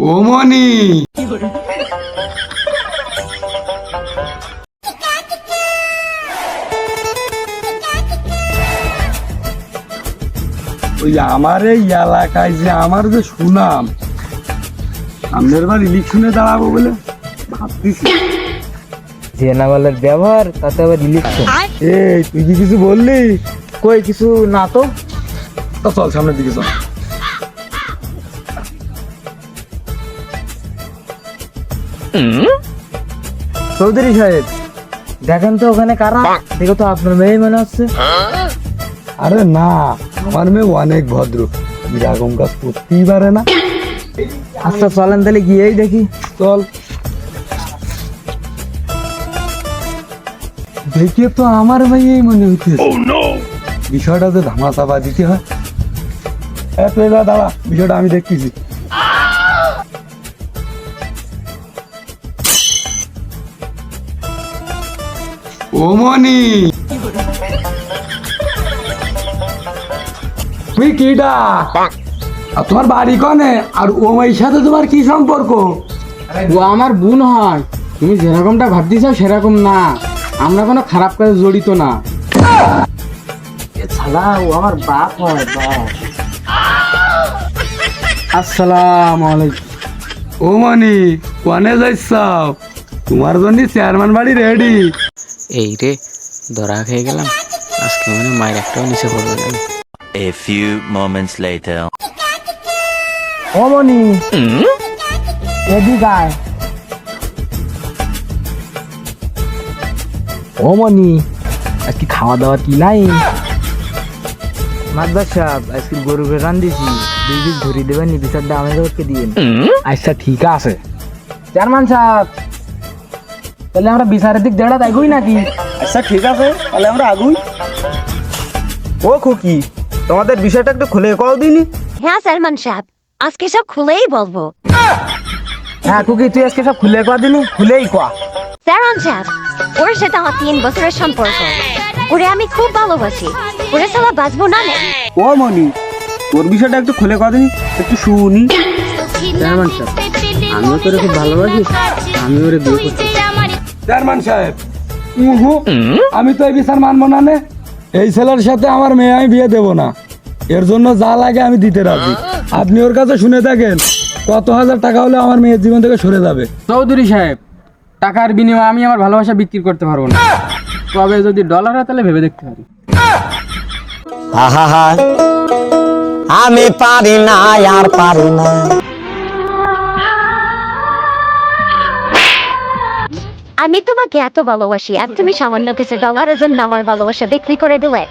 ও মনি। ওই আমার এই এলাকায় যে আমার যে সুনাম সামনের বার ইলেকশনে দাঁড়াবো বলে ভাবতেছি। যে নাগালের ব্যবহার তাতে আবার ইলেকশন এই তুই কি কিছু বললি? কই কিছু না তো? তা চল সামনের দিকে চল। চৌধুরী সাহেব দেখেন তো ওখানে কারা? দেখো তো আপনার মেয়ে মনে হচ্ছে। আরে না আমার মেয়ে অনেক ভদ্র। এরকম কাজ করতেই পারে না। আচ্ছা চলেন তাহলে গিয়েই দেখি। চল। দেখে তো আমার ভাইই মনে হচ্ছে। বিষয়টা তো ধামাচাপা দিতে হয়। দাঁড়া বিষয়টা আমি দেখতেছি। ও মনি তুই কিডা আর তোমার বাড়ি কনে? আর ওমাইর সাথে তোমার কি সম্পর্ক? ও আমার বোন হয়। তুমি যেরকমটা ভাবতেছ সেরকম না। আমরা কোনো খারাপ কাজে জড়িত না। ও আমার বাপ হয় বাপ। আসসালাম আলাইকুম ও মনি কনে যাইছাও তোমার জন্য চেয়ারম্যান বাড়ি রেডি এই রে ধরা খেয়ে গেলাম। আজকে মানে মায়ের একটাও নিচে পড়বে না। A few moments later. ও মনি। এদিকে আয় ও মনি আজকে খাওয়া দাওয়া কি নাই? সাহেব আজকে গরু রান দিছি দুই পিস ধরি দেবেন নি বিচারটা আমাদেরকে দিবেন আচ্ছা ঠিক আছে। চেয়ারম্যান সাহেব তাহলে আমরা বিচারের দিক দেড়া তাইগই নাকি? আচ্ছা ঠিক আছে তাহলে আমরা আগুই ও খুকি তোমাদের বিষয়টা একটু খুলে কও দিনি। হ্যাঁ সালমান সাহেব আজকে সব খুলেই বলব। হ্যাঁ কুকি তুই আজকে সব খুলে কয়া দিনি খুলেই কয়া সালমান সাহেব ওর সাথে আমার তিন বছরের সম্পর্ক। ওরে আমি খুব ভালোবাসি। ওরে সালা বাঁচবো না ও মনি তোর বিষয়টা একটু খুলে কও দিনি একটু শুনি। চেয়ারম্যান সাহেব আমিও তোরে খুব ভালোবাসি। আমি ওরে বিয়ে করতে চাই। চেয়ারম্যান সাহেব। উহু, আমি তো এই বিচার মানবো না নে। এই ছেলের সাথে আমার মেয়ে আমি বিয়ে দেব না। এর জন্য যা লাগে আমি দিতে রাজি। আপনি ওর কাছে শুনে থাকেন কত হাজার টাকা হলে আমার মেয়ের জীবন থেকে সরে যাবে। চৌধুরী সাহেব টাকার বিনিময়ে আমি আমার ভালোবাসা বিক্রি করতে পারব না। তবে যদি ডলার হয় তাহলে ভেবে দেখতে পারি। আমি পারি না আর পারি না। আমি তোমাকে এত ভালোবাসি, আর তুমি সামান্য কিছু ডলারের জন্য আমার ভালোবাসা বিক্রি করে দিলে।